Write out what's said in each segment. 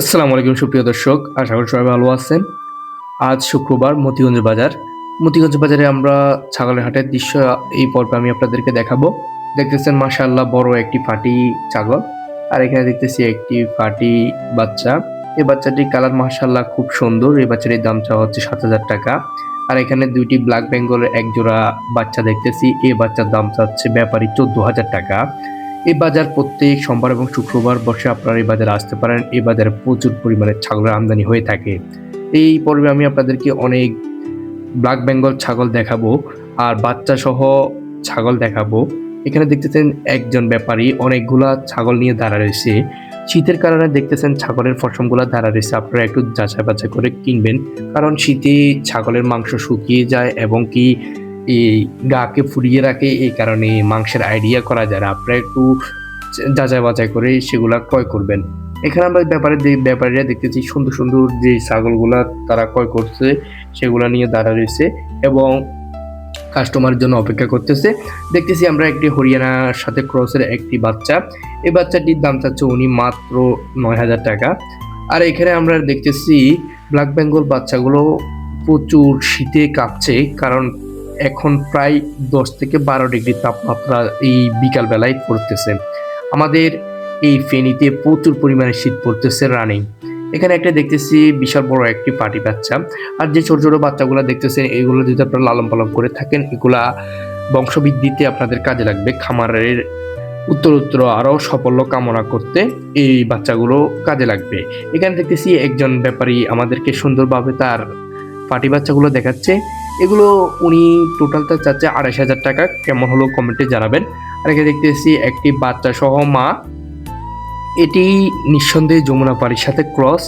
আসসালামু আলাইকুম, সুপ্রিয় দর্শক। আশা করি সবাই ভালো আছেন। আজ শুক্রবার মতিগঞ্জ বাজার। মতিগঞ্জ বাজারে আমরা ছাগলের হাটের দৃশ্য এই পর্বে আমি আপনাদেরকে দেখাবো। দেখতেছেন মাশাআল্লাহ বড় একটি ফাটি ছাগল, আর এখানে দেখতেছি একটি ফাটি বাচ্চা। এই বাচ্চাটির কালার মাশাআল্লাহ খুব সুন্দর। এই বাচ্চাটির দাম চাওয়া হচ্ছে সাত হাজার টাকা। আর এখানে দুইটি ব্ল্যাক বেঙ্গলের এক জোড়া বাচ্চা দেখতেছি। এই বাচ্চার দাম চাচ্ছে ব্যাপারী চোদ্দ হাজার টাকা। এই বাজার প্রত্যেক সোমবার এবং শুক্রবার বসে আপনারা এই বাজারে আসতে পারেন। এই বাজারে প্রচুর পরিমাণে ছাগলের আমদানি হয়ে থাকে। এই পর্বে আমি আপনাদেরকে অনেক ব্ল্যাক বেঙ্গল ছাগল দেখাবো আর বাচ্চা সহ ছাগল দেখাবো। এখানে দেখতেছেন একজন ব্যাপারী, অনেকগুলা ছাগল নিয়ে দাঁড়া রয়েছে। শীতের কারণে দেখতেছেন ছাগলের ফসমগুলা দাঁড়া রয়েছে। আপনারা একটু যাচাই বাছাই করে কিনবেন। কারণ শীতে ছাগলের মাংস শুকিয়ে যায় এবং কি এই গাকে ফুরিয়ে রাখে, এই কারণে মাংসের আইডিয়া করা যায় না। আপনারা একটু যাচাই বাছাই করে সেগুলা ক্রয় করবেন। এখানে আমরা ব্যাপারে ব্যাপারীরা দেখতেছি সুন্দর সুন্দর যে ছাগলগুলা তারা ক্রয় করছে সেগুলা নিয়ে দাঁড়া রয়েছে এবং কাস্টমারের জন্য অপেক্ষা করতেছে। দেখতেছি আমরা একটি হরিয়ানার সাথে ক্রসের একটি বাচ্চা। এই বাচ্চাটির দাম চাচ্ছে উনি মাত্র নয় হাজার টাকা। আর এখানে আমরা দেখতেছি ব্ল্যাক বেঙ্গল বাচ্চাগুলো প্রচুর শীতে কাঁপছে, কারণ এখন প্রায় দশ থেকে বারো ডিগ্রি তাপমাত্রা এই বিকাল বেলায় পড়তেছে। আমাদের এই ফেনীতে প্রচুর পরিমাণে শীত পড়তেছে রানিং। এখানে একটা দেখতেছি বিশাল বড় একটি পাটি বাচ্চা। আর যে ছোট ছোট বাচ্চাগুলো দেখতেছেন, এগুলো যদি আপনারা লালন পালন করে থাকেন, এগুলা বংশবৃদ্ধিতে আপনাদের কাজে লাগবে। খামারের উত্তর উত্তর আরও সাফল্য কামনা করতে এই বাচ্চাগুলো কাজে লাগবে। এখানে দেখতেছি একজন ব্যাপারী আমাদেরকে সুন্দরভাবে তার পাটি বাচ্চাগুলো দেখাচ্ছে। এগুলো উনি টোটালটা চাচ্ছে আড়াইশ হাজার টাকা। কেমন হলো কমেন্টে জানাবেন। আর এখানে দেখতেছি একটি বাচ্চা সহ মা। এটি নিঃসন্দেহে যমুনা পাড়ির সাথে ক্রস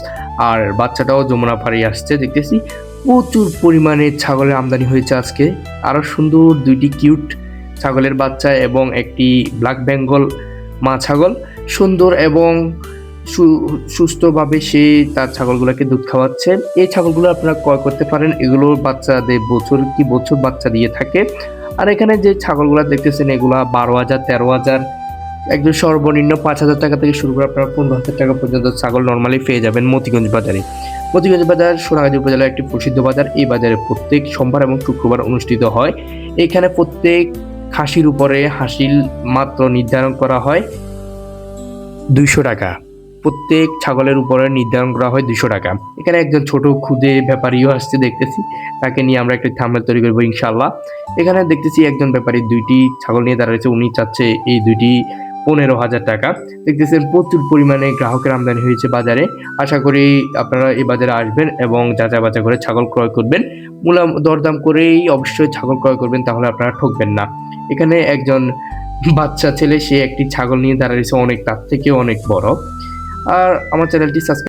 আর বাচ্চাটাও যমুনা পাড়ি আসছে। দেখতেছি প্রচুর পরিমাণে ছাগলের আমদানি হয়েছে আজকে। আরও সুন্দর দুইটি কিউট ছাগলের বাচ্চা এবং একটি ব্ল্যাক বেঙ্গল মা ছাগল। সুন্দর এবং সুস্থভাবে সে তার ছাগলগুলোকে দুধ খাওয়াচ্ছে। এই ছাগলগুলো আপনারা ক্রয় করতে পারেন। এগুলোর বাচ্চাদের বছর কি বছর বাচ্চা দিয়ে থাকে। আর এখানে যে ছাগলগুলো দেখতেছেন, এগুলা বারো হাজার, তেরো হাজার, একদম সর্বনিম্ন পাঁচ হাজার টাকা থেকে শুরু করে আপনারা পনেরো হাজার টাকা পর্যন্ত ছাগল নর্মালি পেয়ে যাবেন মতিগঞ্জ বাজারে। মতিগঞ্জ বাজার সোনাগাজী উপজেলার একটি প্রসিদ্ধ বাজার। এই বাজারে প্রত্যেক সোমবার এবং শুক্রবার অনুষ্ঠিত হয়। এখানে প্রত্যেক খাসির উপরে হাসিল মাত্র নির্ধারণ করা হয় দুইশো টাকা। প্রত্যেক ছাগলের উপরে নির্ধারণ করা হয় দুশো টাকা। এখানে একজন ছোট খুদে ব্যাপারীও আসছে দেখতেছি। তাকে নিয়ে আমরা একটা থামলে তৈরি করব ইনশাল্লাহ এখানে দেখতেছি একজন ব্যাপারী দুইটি ছাগল নিয়ে দাঁড়িয়েছে উনি চাচ্ছে এই দুইটি পনেরো হাজার টাকা। দেখতেছেন প্রচুর পরিমাণে গ্রাহকের আমদানি হয়েছে বাজারে। আশা করি আপনারা এই বাজারে আসবেন এবং যাচাই বাছাই করে ছাগল ক্রয় করবেন। মূলাম দরদাম করেই অবশ্যই ছাগল ক্রয় করবেন, তাহলে আপনারা ঠকবেন না। এখানে একজন বাচ্চা ছেলে, সে একটি ছাগল নিয়ে দাঁড়িয়েছে অনেক তার থেকে অনেক বড়। আর আমার চ্যানেলটি সাবস্ক্রাইব